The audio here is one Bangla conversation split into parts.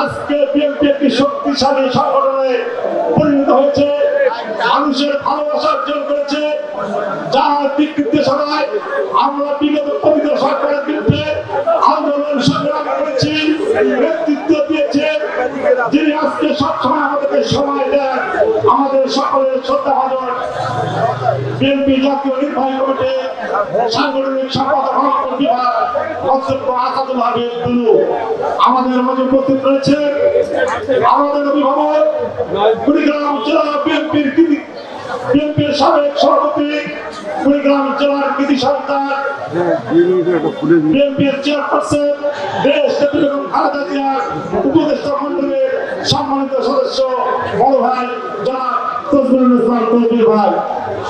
আজকে বিএনপি শক্তিশালী সংগঠনে পরিণত যার নেতৃত্বে সহায় আমরা বিগত পবিত্র সরকারের বিরুদ্ধে আন্দোলন সংগ্রাম করেছি, নেতৃত্ব দিয়েছে। যিনি আজকে সবসময় আমাদেরকে সময় দেন, আমাদের সকলের শ্রদ্ধা ভাজন। বিএনপি জাতীয় নির্বাহী কমিটি সাংগঠনিক সম্পাদক আসাদুল হাবিব দুলু। আমাদের মাঝে উপস্থিত রয়েছে আমাদের অভিভাবক কুড়িগ্রাম জেলা বিএনপির বিএনপির সাবেক সভাপতি, কুড়িগ্রাম জেলার কৃতি সন্তান বিএনপির চেয়ারপারসন, দেশ বেগম খালেদা জিয়ার উপদেষ্টা মন্ডলীর সম্মানিত সদস্য বড় ভাই জনাব তসমিরুল ইসলাম তসবির ভাই।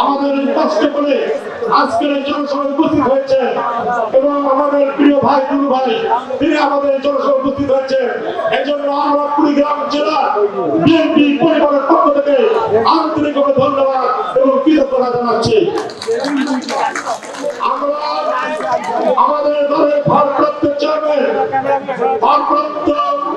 আমাদের কষ্ট করে আজকের এই জনসভায় উপস্থিত হয়েছে এবং আমাদের প্রিয় ভাই গুরু ভাই, তিনি আমাদের এই জনসভায় উপস্থিত হয়েছে। এই জন্য আমরা কুড়িগ্রাম জেলা বিএনপি পরিবারের পক্ষ থেকে আন্তরিকভাবে ধন্যবাদ এবং কৃতজ্ঞতা জানাচ্ছি। আমরা আমাদের দলের ভারপ্রাপ্ত চেয়ারম্যান ভারপ্রাপ্ত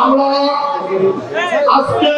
আমরা আজকে